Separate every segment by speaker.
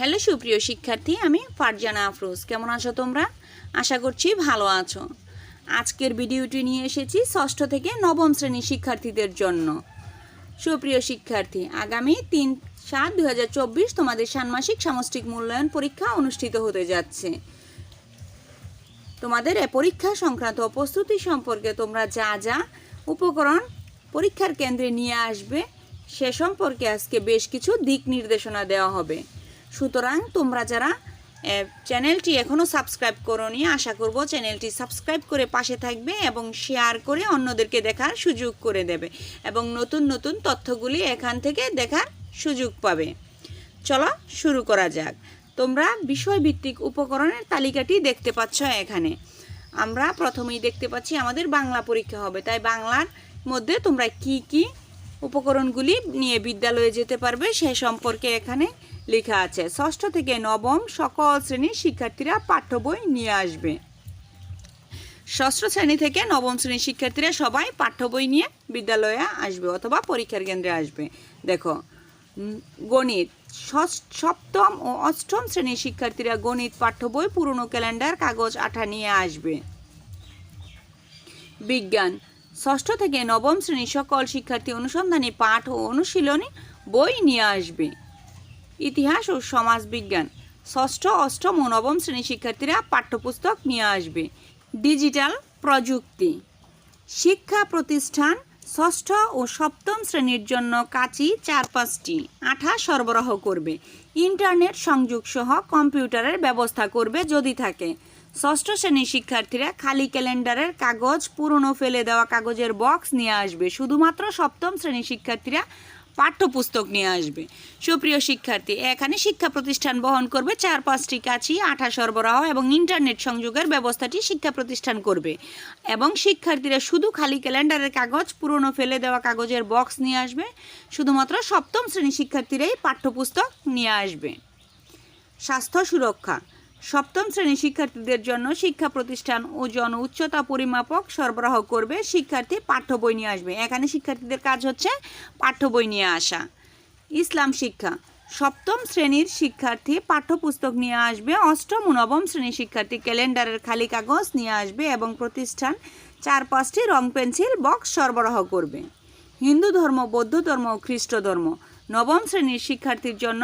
Speaker 1: Hello সুপ্রিয় শিক্ষার্থী, আমি ফারজানা আফরোজ। কেমন আছো তোমরা? আশা করছি ভালো আছো। আজকের ভিডিওটি নিয়ে এসেছি ষষ্ঠ থেকে নবম শ্রেণির শিক্ষার্থীদের জন্য। সুপ্রিয় শিক্ষার্থী, আগামী তিন সাত দু তোমাদের ষান্মাসিক সামষ্টিক মূল্যায়ন পরীক্ষা অনুষ্ঠিত হতে যাচ্ছে। তোমাদের এ পরীক্ষা সংক্রান্ত প্রস্তুতি সম্পর্কে তোমরা যা যা উপকরণ পরীক্ষার কেন্দ্রে নিয়ে আসবে, সে সম্পর্কে আজকে বেশ কিছু দিক নির্দেশনা দেওয়া হবে। সুতরাং তোমরা যারা চ্যানেলটি এখনও সাবস্ক্রাইব করনি, আশা করব চ্যানেলটি সাবস্ক্রাইব করে পাশে থাকবে এবং শেয়ার করে অন্যদেরকে দেখার সুযোগ করে দেবে এবং নতুন নতুন তথ্যগুলি এখান থেকে দেখার সুযোগ পাবে। চলো শুরু করা যাক। তোমরা বিষয়ভিত্তিক উপকরণের তালিকাটি দেখতে পাচ্ছ এখানে। আমরা প্রথমেই দেখতে পাচ্ছি আমাদের বাংলা পরীক্ষা হবে, তাই বাংলার মধ্যে তোমরা কি কি উপকরণগুলি নিয়ে বিদ্যালয়ে যেতে পারবে সে সম্পর্কে এখানে লেখা আছে, ষষ্ঠ থেকে নবম সকল শ্রেণির শিক্ষার্থীরা পাঠ্য বই নিয়ে আসবে। ষষ্ঠ শ্রেণি থেকে নবম শ্রেণির শিক্ষার্থীরা সবাই পাঠ্য বই নিয়ে বিদ্যালয়ে আসবে অথবা পরীক্ষার কেন্দ্রে আসবে। দেখো গণিত সপ্তম ও অষ্টম শ্রেণির শিক্ষার্থীরা গণিত পাঠ্য বই, পুরনো ক্যালেন্ডার, কাগজ, আঠা নিয়ে আসবে। বিজ্ঞান, ষষ্ঠ থেকে নবম শ্রেণির সকল শিক্ষার্থী অনুসন্ধানী পাঠ ও অনুশীলনী বই নিয়ে আসবে। ইতিহাস ও সমাজ বিজ্ঞান ষষ্ঠ, অষ্টম ও নবম শ্রেণির শিক্ষার্থীরা পাঠ্যপুস্তক নিয়ে আসবে। ডিজিটাল প্রযুক্তি। শিক্ষা প্রতিষ্ঠান ষষ্ঠ ও সপ্তম শ্রেণির জন্য কাঁচি চার পাঁচটি আঠা সরবরাহ করবে। ইন্টারনেট সংযোগ সহ কম্পিউটারের ব্যবস্থা করবে যদি থাকে। ষষ্ঠ শ্রেণির শিক্ষার্থীরা খালি ক্যালেন্ডারের কাগজ পুরনো ফেলে দেওয়া কাগজের বক্স নিয়ে আসবে। শুধুমাত্র সপ্তম শ্রেণির শিক্ষার্থীরা পাঠ্যপুস্তক নিয়ে আসবে। সুপ্রিয় শিক্ষার্থী, এখানে শিক্ষা প্রতিষ্ঠান বহন করবে চার, পাঁচটি কাছি আঠা সরবরাহ এবং ইন্টারনেট সংযোগের ব্যবস্থাটি শিক্ষা প্রতিষ্ঠান করবে। এবং শিক্ষার্থীরা শুধু খালি ক্যালেন্ডারের কাগজ, পুরনো ফেলে দেওয়া কাগজের বক্স নিয়ে আসবে। শুধুমাত্র সপ্তম শ্রেণির শিক্ষার্থীরাই পাঠ্যপুস্তক নিয়ে আসবে। স্বাস্থ্য সুরক্ষা সপ্তম শ্রেণির শিক্ষার্থীদের জন্য শিক্ষা প্রতিষ্ঠান ওজন উচ্চতা পরিমাপক সরবরাহ করবে। শিক্ষার্থী পাঠ্য বই নিয়ে আসবে। এখানে শিক্ষার্থীদের কাজ হচ্ছে পাঠ্য বই নিয়ে আসা। ইসলাম শিক্ষা। সপ্তম শ্রেণির শিক্ষার্থী পাঠ্যপুস্তক নিয়ে আসবে। অষ্টম ও নবম শ্রেণির শিক্ষার্থী ক্যালেন্ডারের খালি কাগজ নিয়ে আসবে এবং প্রতিষ্ঠান চার পাঁচটি রং পেন্সিল বক্স সরবরাহ করবে। হিন্দু ধর্ম, বৌদ্ধ ধর্ম ও খ্রিস্ট ধর্ম। নবম শ্রেণির শিক্ষার্থীর জন্য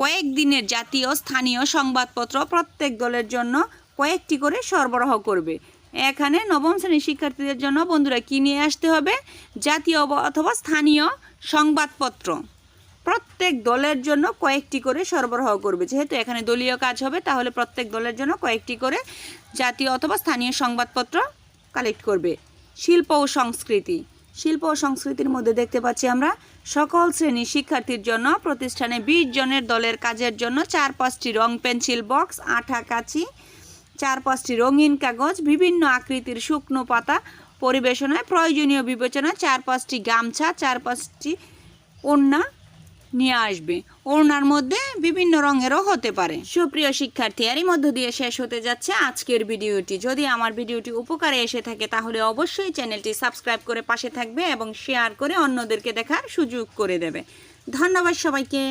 Speaker 1: কয়েকদিনের জাতীয় স্থানীয় সংবাদপত্র প্রত্যেক দলের জন্য কয়েকটি করে সরবরাহ করবে। এখানে নবম শ্রেণির শিক্ষার্থীদের জন্য বন্ধুরা কি নিয়ে আসতে হবে? জাতীয় অথবা স্থানীয় সংবাদপত্র। প্রত্যেক দলের জন্য কয়েকটি করে সরবরাহ করবে। যেহেতু এখানে দলীয় কাজ হবে, তাহলে প্রত্যেক দলের জন্য কয়েকটি করে জাতীয় অথবা স্থানীয় সংবাদপত্র কালেক্ট করবে। শিল্প ও সংস্কৃতি। শিল্প ও সংস্কৃতির মধ্যে দেখতে পাচ্ছি আমরা সকল শ্রেণির শিক্ষার্থীর জন্য প্রতিষ্ঠানে বিশ জনের দলের কাজের জন্য চার পাঁচটি রং পেন্সিল বক্স, আঠা কাচি, চার পাঁচটি রঙিন কাগজ, বিভিন্ন আকৃতির শুকনো পাতা পরিবেশনায় প্রয়োজনীয় বিবেচনা চার পাঁচটি গামছা, চার পাঁচটি ওড়না নিয়ে আসবে। ওড়নার মধ্যে বিভিন্ন রঙেরও হতে পারে। সুপ্রিয় শিক্ষার্থী, এরই মধ্য দিয়ে শেষ হতে যাচ্ছে আজকের ভিডিওটি। যদি আমার ভিডিওটি উপকারে এসে থাকে, তাহলে অবশ্যই চ্যানেলটি সাবস্ক্রাইব করে পাশে থাকবে এবং শেয়ার করে অন্যদেরকে দেখার সুযোগ করে দেবে। ধন্যবাদ সবাইকে।